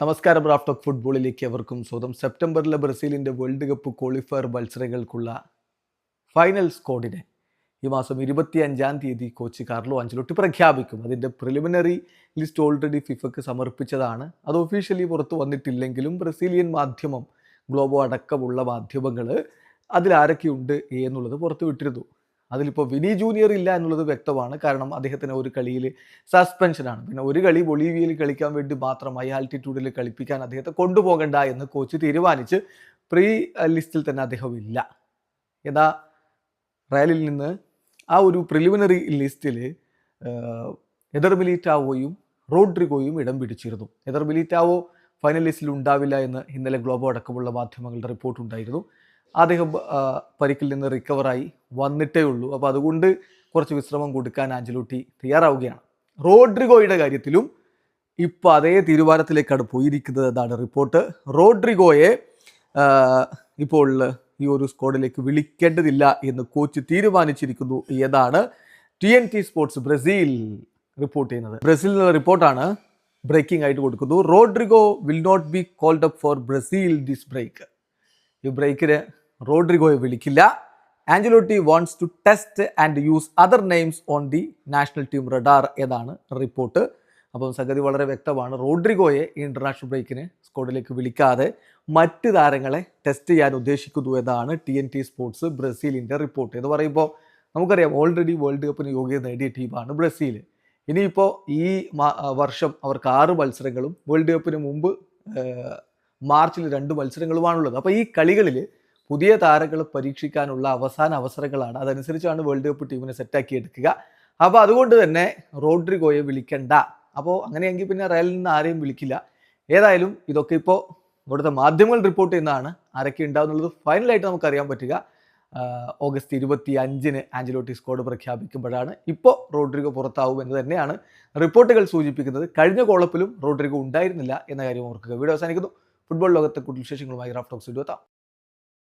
നമസ്കാരം ഓഫ് ഫുട്ബോളിലേക്ക് എവർക്കും സ്വന്തം സെപ്റ്റംബറിലെ ബ്രസീലിന്റെ വേൾഡ് കപ്പ് ക്വാളിഫയർ മത്സരങ്ങൾക്കുള്ള ഫൈനൽ സ്കോഡിനെ ഈ മാസം ഇരുപത്തി അഞ്ചാം തീയതി കോച്ച് കാർലോ അഞ്ചലോട്ടി പ്രഖ്യാപിക്കും. അതിന്റെ പ്രിലിമിനറി ലിസ്റ്റ് ഓൾറെഡി ഫിഫക്ക് സമർപ്പിച്ചതാണ്. അത് ഒഫീഷ്യലി പുറത്തു വന്നിട്ടില്ലെങ്കിലും ബ്രസീലിയൻ മാധ്യമം ഗ്ലോബോ അടക്കമുള്ള മാധ്യമങ്ങൾ അതിലാരൊക്കെയുണ്ട് എന്നുള്ളത് പുറത്തു വിട്ടിരുന്നു. അതിലിപ്പോൾ വിനി ജൂനിയർ ഇല്ല എന്നുള്ളത് വ്യക്തമാണ്. കാരണം അദ്ദേഹത്തിന് ഒരു കളിയിൽ സസ്പെൻഷനാണ് പിന്നെ ഒരു കളി ബൊളീവിയയിൽ കളിക്കാൻ വേണ്ടി മാത്രം ഹൈ ആൾട്ടിറ്റ്യൂഡിൽ കളിപ്പിക്കാൻ അദ്ദേഹത്തെ കൊണ്ടുപോകണ്ട എന്ന് കോച്ച് തീരുമാനിച്ച് പ്രീ ലിസ്റ്റിൽ തന്നെ അദ്ദേഹം ഇല്ല. എന്നാൽ റയലിൽ നിന്ന് ആ ഒരു പ്രിലിമിനറി ലിസ്റ്റിൽ എദർ മിലിറ്റാവോയും റോഡ്രിഗോയും ഇടം പിടിച്ചിരുന്നു. എദർ മിലിറ്റാവോ ഫൈനൽ ലിസ്റ്റിൽ ഉണ്ടാവില്ല എന്ന് ഇന്നലെ ഗ്ലോബോ അടക്കമുള്ള മാധ്യമങ്ങളുടെ റിപ്പോർട്ട് ഉണ്ടായിരുന്നു. അദ്ദേഹം പരിക്കിൽ നിന്ന് റിക്കവറായി വന്നിട്ടേ ഉള്ളൂ. അപ്പോൾ അതുകൊണ്ട് കുറച്ച് വിശ്രമം കൊടുക്കാൻ ആഞ്ചലോട്ടി തയ്യാറാവുകയാണ്. റോഡ്രിഗോയുടെ കാര്യത്തിലും ഇപ്പോൾ അതേ തീരുമാനത്തിലേക്കാണ് പോയിരിക്കുന്നത് എന്നാണ് റിപ്പോർട്ട്. റോഡ്രിഗോയെ ഇപ്പോൾ ഈ ഒരു സ്ക്വാഡിലേക്ക് വിളിക്കേണ്ടതില്ല എന്ന് കോച്ച് തീരുമാനിച്ചിരിക്കുന്നു എന്നാണ് T N T sports Brazil report ചെയ്യുന്നത്. ബ്രസീലിനുള്ള റിപ്പോർട്ടാണ് ബ്രേക്കിംഗ് ആയിട്ട് കൊടുക്കുന്നു. Rodrigo will not be called up for Brazil this break. ഈ ബ്രേക്കിന് റോഡ്രിഗോയെ വിളിക്കില്ല. Ancelotti wants to test and use other names on the national team radar എന്നാണ് റിപ്പോർട്ട്. അപ്പം സംഗതി വളരെ വ്യക്തമാണ്. റോഡ്രിഗോയെ ഈ ഇന്റർനാഷണൽ ബ്രേക്കിന് സ്ക്വാഡിലേക്ക് വിളിക്കാതെ മറ്റ് താരങ്ങളെ ടെസ്റ്റ് ചെയ്യാൻ ഉദ്ദേശിക്കുന്നു എന്നാണ് ടി എൻ ടി സ്പോർട്സ് ബ്രസീലിന്റെ റിപ്പോർട്ട് എന്ന് പറയുമ്പോൾ. നമുക്കറിയാം ഓൾറെഡി വേൾഡ് കപ്പിന് യോഗ്യത നേടിയ ടീമാണ് ബ്രസീൽ ഇനിയിപ്പോൾ ഈ വർഷം അവർക്ക് ആറ് മത്സരങ്ങളും വേൾഡ് കപ്പിന് മുമ്പ് മാർച്ചിൽ രണ്ട് മത്സരങ്ങളുമാണുള്ളത്. അപ്പോൾ ഈ കളികളിൽ പുതിയ താരങ്ങൾ പരീക്ഷിക്കാനുള്ള അവസാന അവസരങ്ങളാണ്. അതനുസരിച്ചാണ് വേൾഡ് കപ്പ് ടീമിനെ സെറ്റാക്കി എടുക്കുക. അപ്പോൾ അതുകൊണ്ട് തന്നെ റോഡ്രിഗോയെ വിളിക്കണ്ട. അപ്പോൾ അങ്ങനെയെങ്കിൽ പിന്നെ റയലിൽ നിന്ന് ആരെയും വിളിക്കില്ല. ഏതായാലും ഇതൊക്കെ ഇപ്പോൾ ഇവിടുത്തെ മാധ്യമങ്ങൾ റിപ്പോർട്ട് ചെയ്യുന്നതാണ്. ആരൊക്കെ ഉണ്ടാവുന്നുള്ളത് ഫൈനലായിട്ട് നമുക്കറിയാൻ പറ്റുക. ഓഗസ്റ്റ് ഇരുപത്തി അഞ്ചിന് ആഞ്ചലോട്ടി സ്ക്വാഡ് പ്രഖ്യാപിക്കുമ്പോഴാണ് ഇപ്പോൾ റോഡ്രിഗോ പുറത്താവും എന്ന് തന്നെയാണ് റിപ്പോർട്ടുകൾ സൂചിപ്പിക്കുന്നത്. കഴിഞ്ഞ കോളപ്പിലും റോഡ്രിഗോ ഉണ്ടായിരുന്നില്ല എന്ന കാര്യം ഓർക്കുക. വീഡിയോ അവസാനിക്കുന്നു. ഫുട്ബോൾ ലോകത്തെ കൂടുതൽ വിശേഷങ്ങളുമായി റാഫ്റ്റോക്സ് എത്താം.